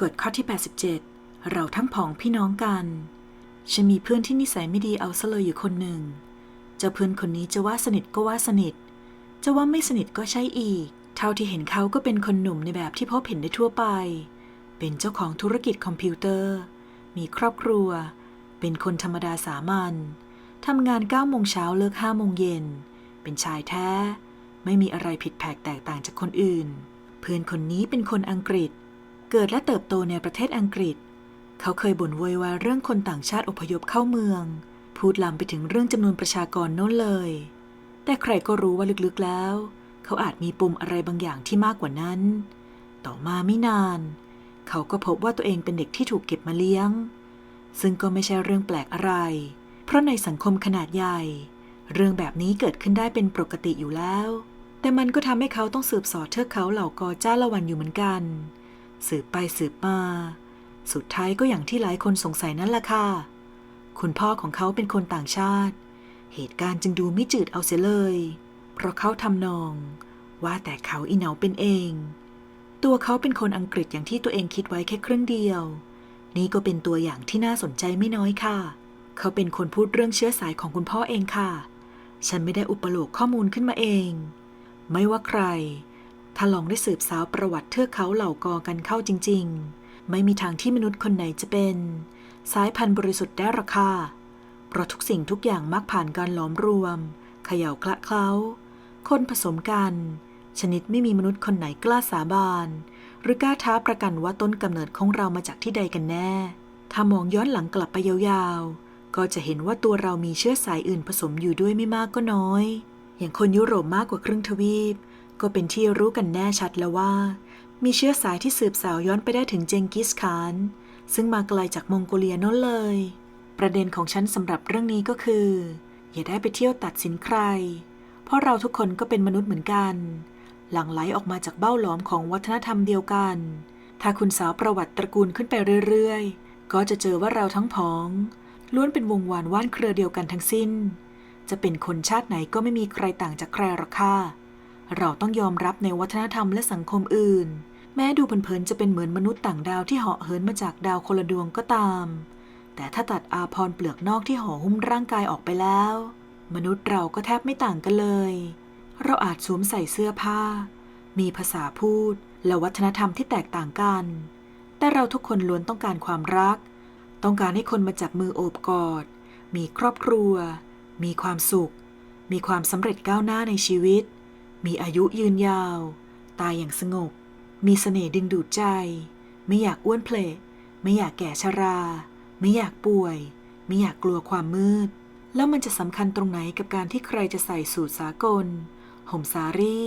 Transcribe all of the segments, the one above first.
กฎข้อที่ 87 เราทั้งผองพี่น้องกัน ฉันมีเพื่อนที่นิสัยไม่ดีเอาซะเลยอยู่คนหนึ่ง เจ้าเพื่อนคนนี้จะว่าสนิทก็ว่าสนิท จะว่าไม่สนิทก็ใช่อีก เท่าที่เห็นเขาก็เป็นคนหนุ่มในแบบที่พบเห็นได้ทั่วไป เป็นเจ้าของธุรกิจคอมพิวเตอร์ มีครอบครัว เป็นคนธรรมดาสามัญทำงาน9โมงเช้าเลิก5โมงเย็น เป็นชายแท้ ไม่มีอะไรผิดแผกแตกต่างจากคนอื่น เพื่อนคนนี้เป็นคนอังกฤษเเกิดและเติบโตในประเทศอังกฤษ เขาเคยบ่นโวยวายเรื่องคนต่างชาติอพยพเข้าเมือง พูดลามไปถึงเรื่องจำนวนประชากรโน้นเลย แต่ใครก็รู้ว่าลึกๆแล้ว เขาอาจมีปมอะไรบางอย่างที่มากกว่านั้น ต่อมาไม่นาน เขาก็พบว่าตัวเองเป็นเด็กที่ถูกเก็บมาเลี้ยง ซึ่งก็ไม่ใช่เรื่องแปลกอะไร เพราะในสังคมขนาดใหญ่ เรื่องแบบนี้เกิดขึ้นได้เป็นปกติอยู่แล้ว แต่มันก็ทำให้เขาต้องสืบสอดเทือกเขาเหล่ากอจ้าละวันอยู่เหมือนกัน สืบไปสืบมา สุดท้ายก็อย่างที่หลายคนสงสัยนั่นแหละค่ะ คุณพ่อของเขาเป็นคนต่างชาติ เหตุการณ์จึงดูไม่จืดเอาเสียเลย เพราะเขาทำนอง ว่าแต่เขาอีเหนาเป็นเอง ตัวเขาเป็นคนอังกฤษอย่างที่ตัวเองคิดไว้แค่ครึ่งเดียว นี่ก็เป็นตัวอย่างที่น่าสนใจไม่น้อยค่ะ เขาเป็นคนพูดเรื่องเชื้อสายของคุณพ่อเองค่ะ ฉันไม่ได้อุปโลกข้อมูลขึ้นมาเอง ไม่ว่าใคร ถ้าลองได้สืบสาวประวัติเทือกเขาเหล่ากอกันเข้าจริง ๆ ไม่มีทางที่มนุษย์คนไหนจะเป็น สายพันธุ์บริสุทธิ์ได้รอกค่ะเพราะทุกสิ่งทุกอย่างมักผ่านการหลอมรวมเขย่าคละเคล้า คนผสมกัน ชนิดไม่มีมนุษย์คนไหนกล้าสาบาน หรือกล้าท้าประกันว่าต้นกำเนิดของเรามาจากที่ใดกันแน่ ถ้ามองย้อนหลังกลับไปยาวๆ ก็จะเห็นว่าตัวเรามีเชื้อสายอื่นผสมอยู่ด้วยไม่มากก็น้อย อย่างคนยุโรปมากกว่าครึ่งทวีป ก็เป็นที่รู้กันแน่ชัดแล้วว่า มีเชื้อสายที่สืบสาวย้อนไปได้ถึงเจงกิสขาน ซึ่งมาไกลจากมองโกเลียโน้นเลย ประเด็นของฉันสำหรับเรื่องนี้ก็คือ อย่าได้ไปเที่ยวตัดสินใคร เพราะเราทุกคนก็เป็นมนุษย์เหมือนกัน หลั่งไหลออกมาจากเบ้าหลอมของวัฒนธรรมเดียวกัน ถ้าคุณสาวประวัติตระกูลขึ้นไปเรื่อยๆ ก็จะเจอว่าเราทั้งผองล้วนเป็นวงวานว่านเครือเดียวกันทั้งสิ้น จะเป็นคนชาติไหนก็ไม่มีใครต่างจากใครหรอกค่ะ เราต้องยอมรับในวัฒนธรรมและสังคมอื่น แม้ดูเผินๆจะเป็นเหมือนมนุษย์ต่างดาวที่เหาะเหินมาจากดาวคนละดวงก็ตาม แต่ถ้าตัดอาพรเปลือกนอกที่ห่อหุ้มร่างกายออกไปแล้ว มนุษย์เราก็แทบไม่ต่างกันเลย เราอาจสวมใส่เสื้อผ้า มีภาษาพูดและวัฒนธรรมที่แตกต่างกัน แต่เราทุกคนล้วนต้องการความรัก ต้องการให้คนมาจับมือโอบกอด มีครอบครัว มีความสุข มีความสำเร็จก้าวหน้าในชีวิต มีอายุยืนยาว ตายอย่างสงบ มีเสน่ห์ดึงดูดใจ ไม่อยากอ้วนเพลไม่อยากแก่ชรา ไม่อยากป่วย ไม่อยากกลัวความมืด แล้วมันจะสำคัญตรงไหนกับการที่ใครจะใส่สูทสากล ห่มสารี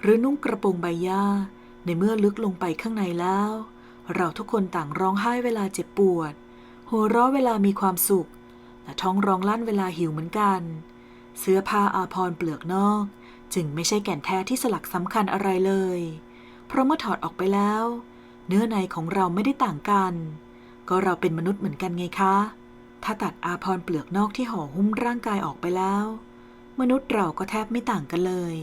หรือนุ่งกระโปรงใบหญ้า ในเมื่อลึกลงไปข้างในแล้ว เราทุกคนต่างร้องไห้เวลาเจ็บปวด หัวเราะเวลามีความสุข และท้องร้องลั่นเวลาหิวเหมือนกัน เสื้อผ้าอาพรเปลือกนอก จึงไม่ใช่แก่นแท้ที่สลักสำคัญอะไรเลย เพราะเมื่อถอดออกไปแล้ว เนื้อในของเราไม่ได้ต่างกัน ก็เราเป็นมนุษย์เหมือนกันไงคะ ถ้าตัดอาพรเปลือกนอกที่ห่อหุ้มร่างกายออกไปแล้ว มนุษย์เราก็แทบไม่ต่างกันเลย